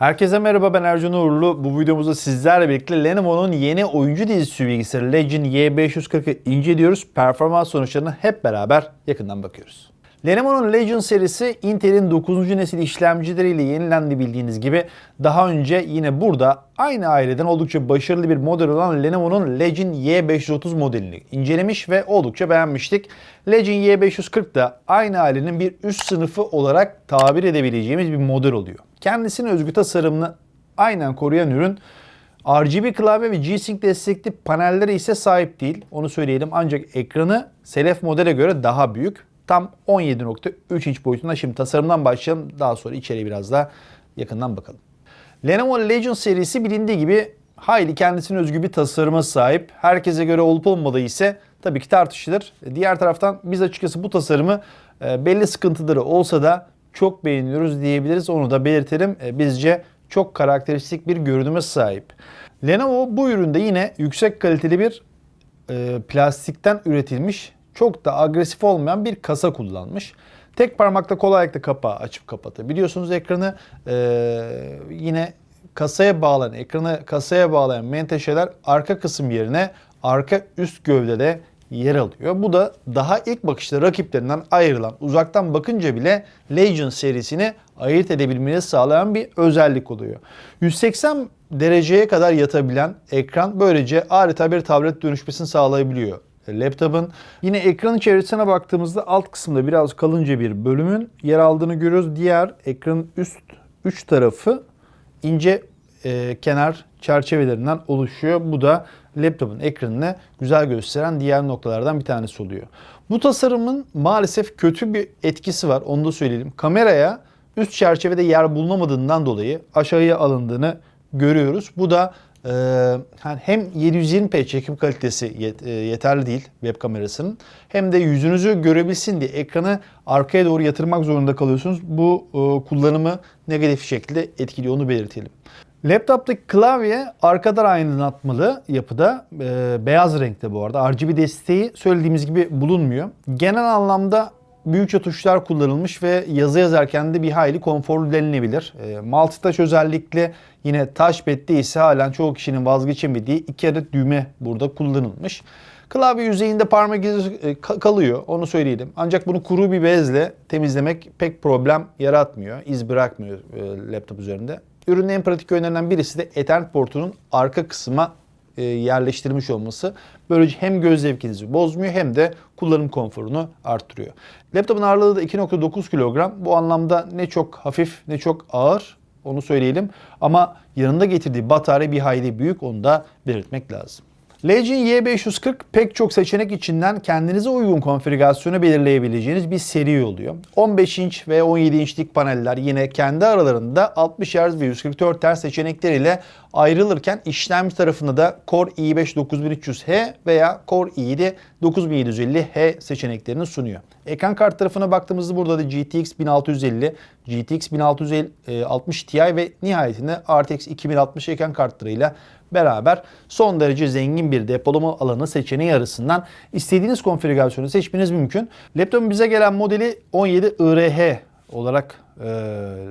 Herkese merhaba ben Ercan Uğurlu. Bu videomuzda sizlerle birlikte Lenovo'nun yeni oyuncu dizisi bilgisayarı Legion Y540'ı inceliyoruz. Performans sonuçlarına hep beraber yakından bakıyoruz. Lenovo'nun Legion serisi Intel'in 9. nesil işlemcileriyle yenilendi bildiğiniz gibi. Daha önce yine burada aynı aileden oldukça başarılı bir model olan Lenovo'nun Legion Y530 modelini incelemiş ve oldukça beğenmiştik. Legion Y540 da aynı ailenin bir üst sınıfı olarak tabir edebileceğimiz bir model oluyor. Kendisine özgü tasarımını aynen koruyan ürün RGB klavye ve G-Sync destekli panellere ise sahip değil. Onu söyleyelim. Ancak ekranı Selef modele göre daha büyük. Tam 17.3 inç boyutunda. Şimdi tasarımdan başlayalım. Daha sonra içeriye biraz daha yakından bakalım. Lenovo Legion serisi bilindiği gibi hayli kendisine özgü bir tasarıma sahip. Herkese göre olup olmadığı ise tabii ki tartışılır. Diğer taraftan biz açıkçası bu tasarımı e, belli sıkıntıları olsa da çok beğeniyoruz diyebiliriz. Onu da belirtelim. E, Bizce çok karakteristik bir görünüme sahip. Lenovo bu üründe yine yüksek kaliteli bir e, plastikten üretilmiş çok da agresif olmayan bir kasa kullanmış. Tek parmakla kolaylıkla kapağı açıp kapatabiliyorsunuz ekranı. Ee, yine kasaya bağlanan, ekranı kasaya bağlayan menteşeler arka kısım yerine arka üst gövdede yer alıyor. Bu da daha ilk bakışta rakiplerinden ayrılan, uzaktan bakınca bile Legion serisini ayırt edebilmeni sağlayan bir özellik oluyor. 180 dereceye kadar yatabilen ekran böylece adeta bir tablet dönüşmesini sağlayabiliyor laptopun. Yine ekranın çevresine baktığımızda alt kısımda biraz kalınca bir bölümün yer aldığını görüyoruz. Diğer ekranın üst üç tarafı ince e, kenar çerçevelerinden oluşuyor. Bu da laptopun ekranını güzel gösteren diğer noktalardan bir tanesi oluyor. Bu tasarımın maalesef kötü bir etkisi var. Onu da söyleyelim. Kameraya üst çerçevede yer bulunamadığından dolayı aşağıya alındığını görüyoruz. Bu da hem 720p çekim kalitesi e, yeterli değil web kamerasının hem de yüzünüzü görebilsin diye ekranı arkaya doğru yatırmak zorunda kalıyorsunuz. Bu e, kullanımı negatif şekilde etkiliyor onu belirtelim. Laptoptaki klavye arkadan aydınlatmalı yapıda. e, beyaz renkte bu arada. RGB desteği söylediğimiz gibi bulunmuyor. Genel anlamda büyükçe tuşlar kullanılmış ve yazı yazarken de bir hayli konforlu denilebilir. E, multitouch özellikle yine touchpad'de ise halen çoğu kişinin vazgeçemediği iki adet düğme burada kullanılmış. Klavye yüzeyinde parmak izi e, ka- kalıyor onu söyleyelim. Ancak bunu kuru bir bezle temizlemek pek problem yaratmıyor. iz bırakmıyor e, laptop üzerinde. Ürünün en pratik yönlerinden birisi de Ethernet portunun arka kısma e, yerleştirilmiş olması böylece hem göz zevkinizi bozmuyor hem de kullanım konforunu arttırıyor. Laptopun ağırlığı da 2.9 kilogram. Bu anlamda ne çok hafif ne çok ağır onu söyleyelim. Ama yanında getirdiği batarya bir hayli büyük onu da belirtmek lazım. Legion Y540 pek çok seçenek içinden kendinize uygun konfigürasyonu belirleyebileceğiniz bir seri oluyor. 15 inç ve 17 inçlik paneller yine kendi aralarında 60 Hz ve 144 Hz seçenekleriyle ayrılırken işlemci tarafında da Core i5 9300H veya Core i7 9750H seçeneklerini sunuyor. Ekran kart tarafına baktığımızda burada da GTX 1650, GTX 1660 Ti ve nihayetinde RTX 2060 ekran kartlarıyla beraber son derece zengin bir depolama alanı seçeneği arasından istediğiniz konfigürasyonu seçmeniz mümkün. Laptopun bize gelen modeli 17 IRH olarak e,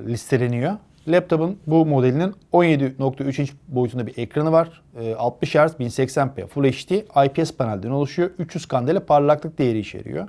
listeleniyor. Laptopun bu modelinin 17.3 inç boyutunda bir ekranı var. E, 60 Hz 1080p Full HD IPS panelden oluşuyor. 300 kandela parlaklık değeri içeriyor.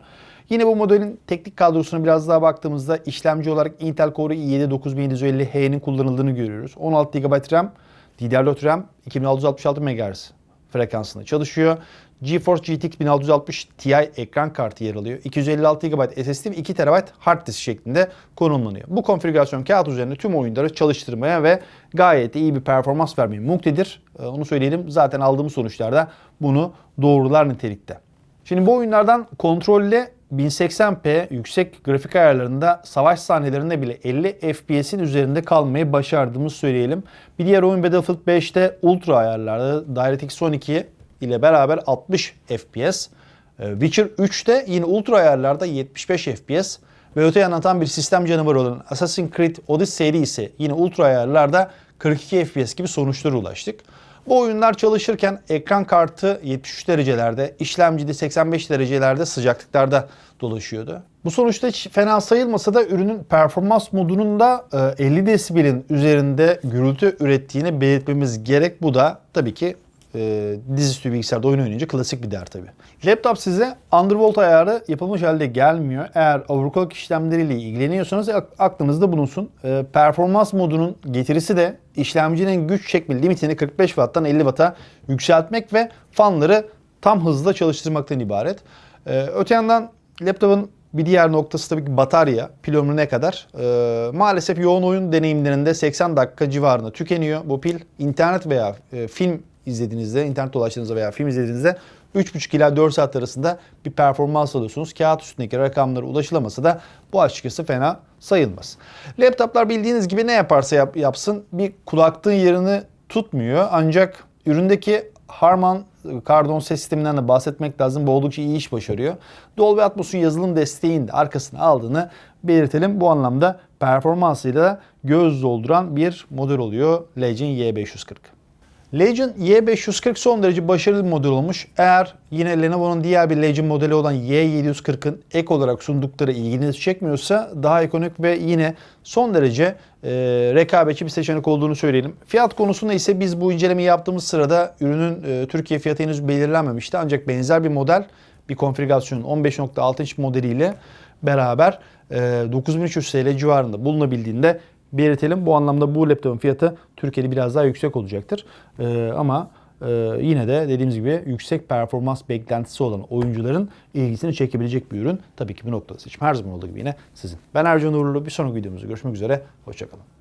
Yine bu modelin teknik kadrosuna biraz daha baktığımızda işlemci olarak Intel Core i7 9750H'nin kullanıldığını görüyoruz. 16 GB RAM, DDR4 RAM 2666 MHz frekansında çalışıyor. GeForce GTX 1660 Ti ekran kartı yer alıyor. 256 GB SSD ve 2 TB hard disk şeklinde konumlanıyor. Bu konfigürasyon kağıt üzerinde tüm oyunları çalıştırmaya ve gayet iyi bir performans vermeye muktedir. Ee, Onu söyleyelim. Zaten aldığımız sonuçlarda bunu doğrular nitelikte. Şimdi bu oyunlardan kontrolle 1080p yüksek grafik ayarlarında savaş sahnelerinde bile 50 FPS'in üzerinde kalmayı başardığımızı söyleyelim. Bir diğer oyun Battlefield 5'te ultra ayarlarda DirectX 12 ile beraber 60 FPS. Ee, Witcher 3'te yine ultra ayarlarda 75 FPS. Ve öte yandan tam bir sistem canavarı olan Assassin's Creed Odyssey ise yine ultra ayarlarda 42 FPS gibi sonuçlara ulaştık. Bu oyunlar çalışırken ekran kartı 73 derecelerde, işlemcide 85 derecelerde sıcaklıklarda dolaşıyordu. Bu sonuçta hiç fena sayılmasa da ürünün performans modunun da e, 50 desibelin üzerinde gürültü ürettiğini belirtmemiz gerek. Bu da tabii ki e, dizüstü bilgisayarda oyun oynayınca klasik bir değer tabii. Laptop size undervolt ayarı yapılmış halde gelmiyor. Eğer overclock işlemleriyle ilgileniyorsanız ak- aklınızda bulunsun. E, performans modunun getirisi de işlemcinin güç çekme limitini 45 Watt'tan 50 Watt'a yükseltmek ve fanları tam hızla çalıştırmaktan ibaret. E, öte yandan laptopun bir diğer noktası tabii ki batarya. Pil ömrü ne kadar? Ee, maalesef yoğun oyun deneyimlerinde 80 dakika civarında tükeniyor. Bu pil internet veya e, film izlediğinizde, internet dolaştığınızda veya film izlediğinizde 3,5 ila 4 saat arasında bir performans alıyorsunuz. Kağıt üstündeki rakamlara ulaşılamasa da bu açıkçası fena sayılmaz. Laptoplar bildiğiniz gibi ne yaparsa yap- yapsın bir kulaklığın yerini tutmuyor. Ancak üründeki Harman Kardon ses sisteminden de bahsetmek lazım. Bu oldukça iyi iş başarıyor. Dolby Atmos'un yazılım desteğini de arkasına aldığını belirtelim. Bu anlamda performansıyla da göz dolduran bir model oluyor Legion Y540. Legion Y540 son derece başarılı bir model olmuş. Eğer yine Lenovo'nun diğer bir Legion modeli olan Y740'ın ek olarak sundukları ilginizi çekmiyorsa daha ekonomik ve yine son derece e, rekabetçi bir seçenek olduğunu söyleyelim. Fiyat konusunda ise biz bu incelemeyi yaptığımız sırada ürünün e, Türkiye fiyatı henüz belirlenmemişti. Ancak benzer bir model bir konfigürasyon 15.6 inç modeliyle beraber e, 9300 TL civarında bulunabildiğinde belirtelim. Bu anlamda bu laptopun fiyatı Türkiye'de biraz daha yüksek olacaktır. Ee, ama e, yine de dediğimiz gibi yüksek performans beklentisi olan oyuncuların ilgisini çekebilecek bir ürün. Tabii ki bir noktada seçim her zaman olduğu gibi yine sizin. Ben Ercan Uğurlu. Bir sonraki videomuzda görüşmek üzere. Hoşçakalın.